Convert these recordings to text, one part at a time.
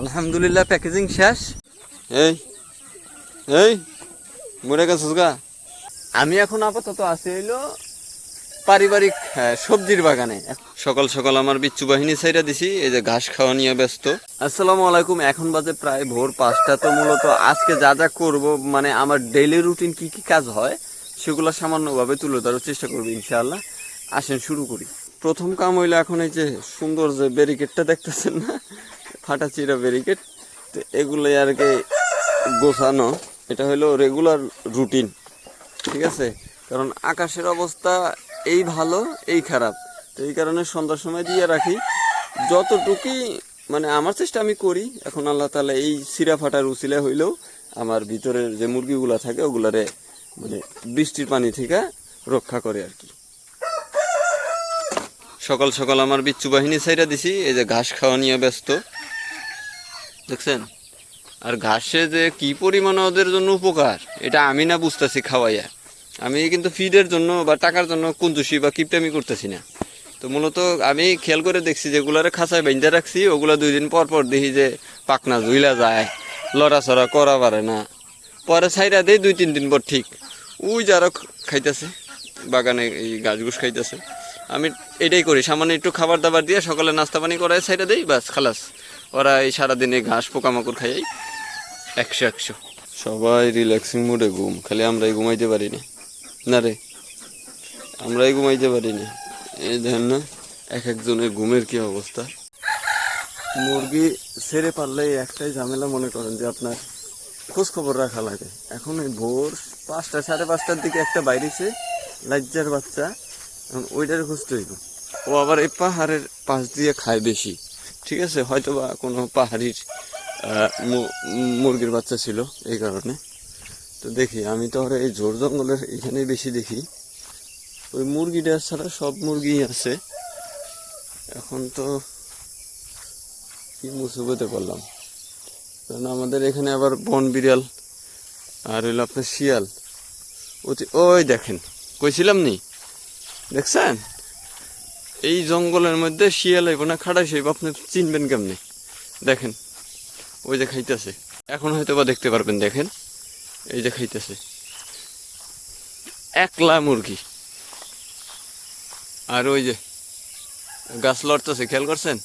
আলহামদুলিল্লাহ প্যাকেজিং শেষ। এই এই মরে গেছিস গা। আমি এখন আপাতত আছি হইল পারিবারিক সবজির বাগানে। সকাল সকাল আমার বিচ্ছু বাহিনী সাইডা দিছি এই যে ঘাস খাওয়া নিয়ে ব্যস্ত। আসসালামু আলাইকুম এখন বাজে প্রায় ভোর পাঁচটা তো মূলত আজকে যা যা করব মানে আমার ডেইলি রুটিন কি কি কাজ হয় সেগুলো সামান্যভাবে তুলে ধরার চেষ্টা করব ইনশাআল্লাহ। আসেন শুরু করি। প্রথম কাম হইল এখন এই যে সুন্দর যে ব্যারিকেডটা দেখতেছেন না ফাটা চিরা ব্যারিকেড তো এগুলোই আর কি গোছানো। এটা হলো রেগুলার রুটিন ঠিক আছে? কারণ আকাশের অবস্থা এই ভালো, এই খারাপ। তো এই কারণে সন্ধ্যার সময় দিয়ে রাখি। যতটুকুই মানে আমার চেষ্টা আমি করি, এখন আল্লাহ তালা এই সিরা ফাটার উচিলে হইলেও আমার ভিতরের যে মুরগিগুলা থাকে, ওগুলারে মানে বৃষ্টির পানি থেকে রক্ষা করে আর কি। সকাল সকাল আমার বিচ্ছু বাহিনী সাইডা দিছি, এই যে ঘাস খাওয়া নিয়ে ব্যস্ত। দেখছেন? আর ঘাসে যে কি পরিমাণে ওদের জন্য উপকার, এটা আমি না বুঝতেছি খাওয়াইয়া। আমি কিন্তু ফিডের জন্য বা টাকার জন্য কুন্দুসি বা কিপটামি করতেছি না। তো মূলত আমি খেয়াল করে দেখছি যেগুলারে খাঁচায় বেঁধে রাখছি, ওগুলা দুই দিন পর পর দেখি যে পাকনা ঝুইলা যায় লড়াচড়া করা পারে না। পরে ছাইরা দেই দুই তিন দিন পর ঠিক। ওই যারা খাইতেছে, বাগানে এই গাছ গুছ খাইতেছে। আমি এটাই করি, সামান্য একটু খাবার দাবার দিয়ে সকালে নাস্তা পানি করায় সাইডে দেই বাস খালাস। ওরা এই সারাদিনে ঘাস, পোকামাকড় খাই একশো একশো। সবাই রিল্যাক্সিং মুডে ঘুম, খালি আমরাই ঘুমাইতে পারি না। না রে, আমরাই ঘুমাইতে পারি না। এই দেখেন না, এক একজনের ঘুমের কি অবস্থা? মুরগি ছেড়ে পারলে একটাই ঝামেলা মনে করেন যে আপনার খোঁজ খবর রাখা লাগে। এখন এই ভোর পাঁচটা, সাড়ে পাঁচটার দিকে একটা বাইরেছে, লাজ্জার বাচ্চা ওইটার খুঁজতে হইব। ও আবার এই পাহাড়ের পাশ দিয়ে খায় বেশি। ঠিক আছে হয়তো বা কোনো পাহাড়ির মুরগির বাচ্চা ছিল এই কারণে। তো দেখি, আমি তো আর এই ঝোর জঙ্গলের এখানেই বেশি দেখি। ওই মুরগিটা ছাড়া সব মুরগি আছে। এখন তো কি মুসিবতে করলাম কারণ আমাদের এখানে আবার বন বিড়াল আর হইল আপনার শিয়াল। ওই দেখেন, কইছিলাম নি? দেখছেন? এই জঙ্গলের মধ্যে শিয়াল হইব না খাড়াই আপনি চিনবেন কেমনে? দেখেন, ওই যে খাইতেছে। এখন হয়তো বা দেখতে পারবেন, দেখেন, এই যে খাইতেছে। একলা মুরগি। আর ওই যে গাছ লড়তেছে, খেয়াল করছেন?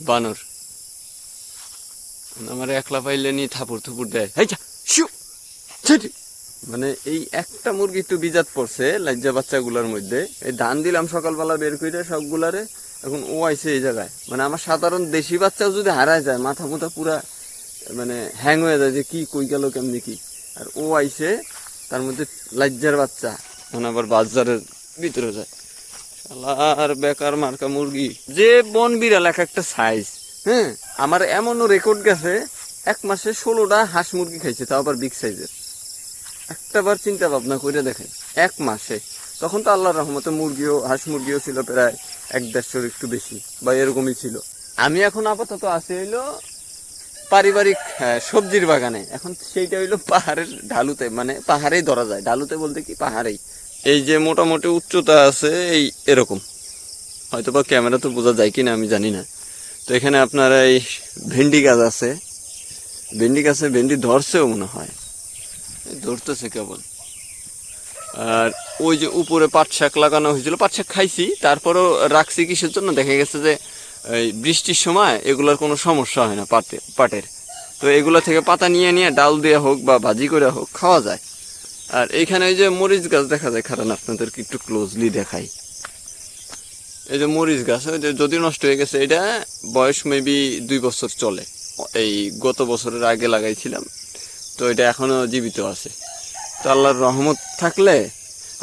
বানর। আমার একলা পাইলে নিয়ে থাপুর থুপুর দেয়। হাই যা, শিউ! ছেটি। মানে এই একটা মুরগি একটু বিজাত পড়ছে, লাজ্জা বাচ্চাগুলোর মধ্যে। এই ধান দিলাম সকালবেলা বের করে সবগুলারে, এখন ও আইছে এই জায়গায়। মানে আমার সাধারণ দেশি বাচ্চাও যদি হারায় যায়, মাথা মুথা পুরা মানে হ্যাং হয়ে যায় যে কি কই গেল কেমনি কি। আর ও আইছে, তার মধ্যে লাজ্জার বাচ্চা মানে আবার বাজারের ভিতরে যায়। আর বেকার মার্কা মুরগি। যে বন বিড়াল এক একটা সাইজ হ্যাঁ? আমার এমনও রেকর্ড গেছে, এক মাসে ষোলোটা হাঁস মুরগি খাইছে, তাও আবার বিগ সাইজের একটা বার চিন্তা ভাবনা করে দেখেন এক মাসে। তখন তো আল্লাহর রহমতে মুরগিও হাঁস মুরগিও ছিল প্রায় এক দেড়শোর একটু বেশি বা এরকমই ছিল। আমি এখন আপাতত আছি হইল পারিবারিক হ্যাঁ, সবজির বাগানে। এখন সেইটা হইল পাহাড়ের ঢালুতে মানে পাহাড়েই ধরা যায়। ঢালুতে বলতে কি পাহাড়েই। এই যে মোটামুটি উচ্চতা আছে এই এরকম। হয়তো বা ক্যামেরা তো বোঝা যায় কিনা আমি জানি না। তো এখানে আপনার এই ভেন্ডি গাছ আছে। ভেন্ডি গাছে ভেন্ডি ধরছেও মনে হয়। ধরতেছে কেবল। আর ওই যে উপরে পাট শাক লাগানো হয়েছিল, পাট শাক খাইছি, তারপরও রাখছি কিসের জন্য? দেখা গেছে যে, এই বৃষ্টির সময় এগুলোর কোনো সমস্যা হয় না পাটে, পাটের। তো এগুলো থেকে পাতা নিয়ে নিয়ে ডাল দেওয়া হোক বা ভাজি করে হোক, খাওয়া যায়। আর এইখানে ওই যে মরিচ গাছ দেখা যায় কারণ আপনাদেরকে একটু ক্লোজলি দেখাই। এই যে মরিচ গাছ যদি নষ্ট হয়ে গেছে, এটা বয়স মেবি দুই বছর চলে। এই গত বছরের আগে লাগাইছিলাম। তো এটা এখনও জীবিত আছে। তো আল্লাহর রহমত থাকলে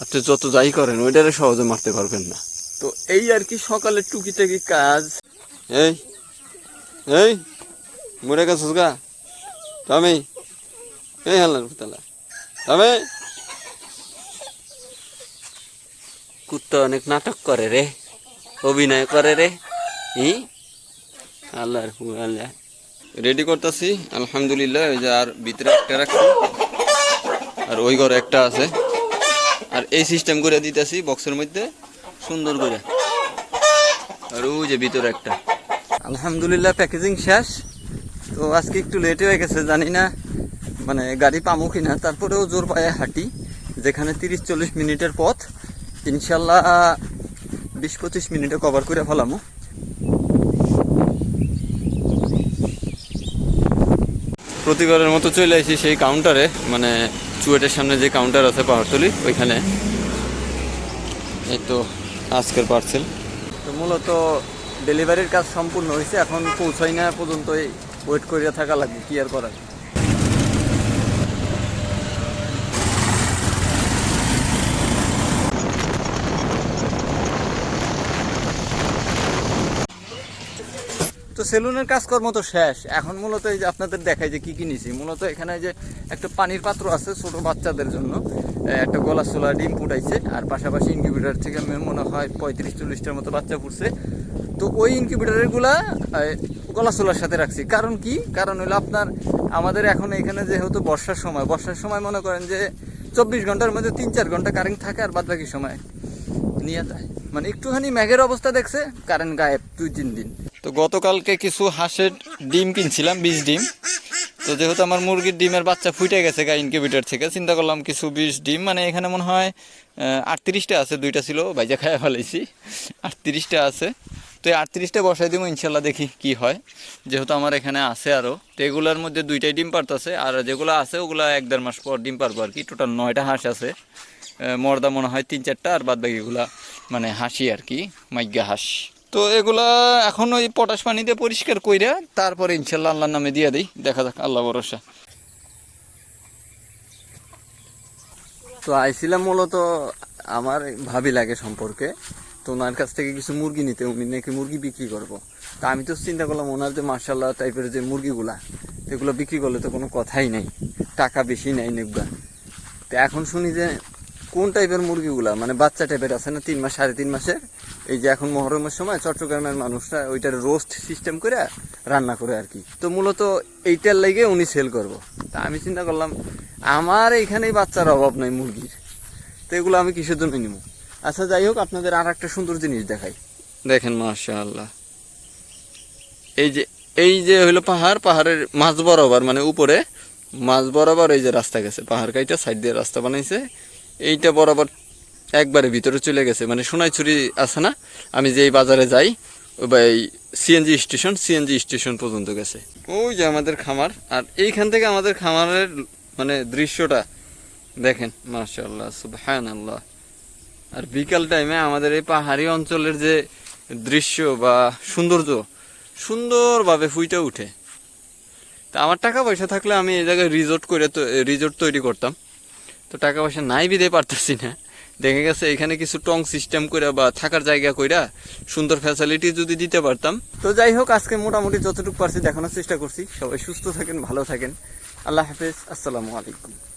আপনি যত যাই করেন, ওইটারে সহজে মারতে পারবেন না। তো এই আর কি সকালে টুকিটাকি কাজ। এই এই, মরে গেছিস গা। তুমি, এই হাল্লার পুতলা তবে কুত্তা অনেক নাটক করে রে, অভিনয় করে রে। ই? আল্লাহর আল্লাহ রেডি করতেছি। আলহামদুলিল্লাহ ওই যে আর ভিতরে একটা রাখছি। আর ওই ঘরে একটা আছে। আর এই সিস্টেম করে দিতেছি বক্সের মধ্যে, সুন্দর করে। আর ওই যে ভিতরে একটা। আলহামদুলিল্লাহ প্যাকেজিং শেষ। তো আজকে একটু লেট হয়ে গেছে, জানি না মানে গাড়ি পামো কিনা। তারপরেও জোর পায়ে হাঁটি। যেখানে তিরিশ চল্লিশ মিনিটের পথ। ইনশাল্লাহ, বিশ পঁচিশ মিনিটে কভার করে ফেলামো। প্রতিবারের মতো চলে আসি সেই কাউন্টারে মানে চুয়েটের সামনে যে কাউন্টার আছে পাহাড়তলি, ওইখানে। এই তো আজকের পার্সেল তো মূলত ডেলিভারির কাজ সম্পূর্ণ হয়েছে, এখন পৌঁছায় না পর্যন্ত ওয়েট করিয়া থাকা লাগবে, কি আর করার? তো সেলুনের কাজকর্ম তো শেষ। এখন মূলত এই যে আপনাদের দেখায় যে কি কি নিছি। মূলত এখানে যে একটা পানির পাত্র আছে ছোট বাচ্চাদের জন্য। একটা গলা সোলা ডিম ফুটাইছে। আর পাশাপাশি ইনকিউবেটার থেকে মনে হয় পঁয়ত্রিশ চল্লিশটার মতো বাচ্চা ফুটছে। তো ওই ইনকিউবেটারেরগুলা সোলার সাথে রাখছি। কারণ কি? কারণ হলো আপনার, আমাদের এখন এখানে যেহেতু বর্ষার সময় বর্ষার সময় মনে করেন যে চব্বিশ ঘণ্টার মধ্যে তিন চার ঘণ্টা কারেন্ট থাকে আর বাদ বাকি সময় নিয়ে যায়। মানে একটুখানি মেঘের অবস্থা দেখছে কারেন্ট গায়েব দুই তিন দিন। তো গতকালকে কিছু হাঁসের ডিম কিনছিলাম বিষ ডিম। তো যেহেতু আমার মুরগির ডিমের বাচ্চা ফুটে গেছে গা ইনকিউবেটার থেকে, চিন্তা করলাম কিছু বিষ ডিম মানে এখানে মনে হয় আটত্রিশটা আছে, দুইটা ছিল বাইজা খাইয়া ফেলাইছি। আটত্রিশটা আছে। তো এই আটত্রিশটা বসাই দিব ইনশাল্লাহ দেখি কি হয়। যেহেতু আমার এখানে আছে আরও তো এগুলোর মধ্যে দুইটাই ডিম পারতেছে, আর যেগুলো আছে, ওগুলো এক দেড় মাস পর ডিম পারব আর কি। টোটাল নয়টা হাঁস আছে। মর্দা মনে হয় তিন চারটা, আর বাদ বাকিগুলা মানে হাসি আর কি মাইগা হাঁস। তো এগুলা এখন ওই পটাশ পানি দিয়ে পরিষ্কার কইরা তারপরে ইনশাল্লাহ আল্লাহর নামে দিয়ে দিই। দেখা যাক, আল্লাহ ভরসা। তো আইছিলাম মূলত আমার ভাবি লাগে সম্পর্কে। তো ওনার কাছ থেকে কিছু মুরগি নিতে, উনি নাকি মুরগি বিক্রি করব। তা আমি তো চিন্তা করলাম, ওনার যে মার্শাল্লাহ টাইপের যে মুরগিগুলা, এগুলো বিক্রি করলে তো কোনো কথাই নেই, টাকা বেশি নেই নেবগা তো এখন শুনি যে কোন টাইপের মুরগিগুলা মানে বাচ্চা টাইপের আছে না, তিন মাস, সাড়ে তিন মাসের? এই যে এখন মহরমের সময় চট্টগ্রামের মানুষরা ওইটার রোস্ট সিস্টেম করে রান্না করে আর কি। তো মূলত এইটার লেগে উনি সেল করব। তা আমি চিন্তা করলাম, আমার এইখানেই বাচ্চার অভাব নাই মুরগির। তো এগুলো আমি কিসের জন্য নিব? আচ্ছা যাই হোক, আপনাদের আর একটা সুন্দর জিনিস দেখাই। দেখেন, মাশাআল্লাহ। এই যে এই যে হইল পাহাড়, পাহাড়ের মাঝ বরাবর মানে উপরে মাঝ বরাবর এই যে রাস্তা গেছে। পাহাড় কাইটা সাইড দিয়ে রাস্তা বানাইছে। এইটা বরাবর একবারে ভিতরে চলে গেছে। মানে সোনাইছড়ি আছে না? আমি যে বাজারে যাই, ওই সিএনজি স্টেশন সিএনজি স্টেশন পর্যন্ত গেছে। ওই যে আমাদের খামার, আর এইখান থেকে আমাদের খামারের মানে দৃশ্যটা দেখেন, মাশাআল্লাহ, সুবহানাল্লাহ। আর বিকাল টাইমে আমাদের এই পাহাড়ি অঞ্চলের যে দৃশ্য বা সৌন্দর্য, সুন্দরভাবে ফুইটে উঠে তা আমার টাকা পয়সা থাকলে আমি এই জায়গায় রিজোর্ট করে তো রিসোর্ট তৈরি করতাম। তো টাকা পয়সা নাই বিদে পারতেছি না। দেখে গেছে এখানে কিছু টং সিস্টেম করে বা থাকার জায়গা কইরা সুন্দর ফ্যাসিলিটি যদি দিতে পারতাম। তো যাই হোক, আজকে মোটামুটি যতটুকু পারছি দেখানোর চেষ্টা করছি। সবাই সুস্থ থাকেন, ভালো থাকেন। আল্লাহ হাফেজ। আসসালামু আলাইকুম।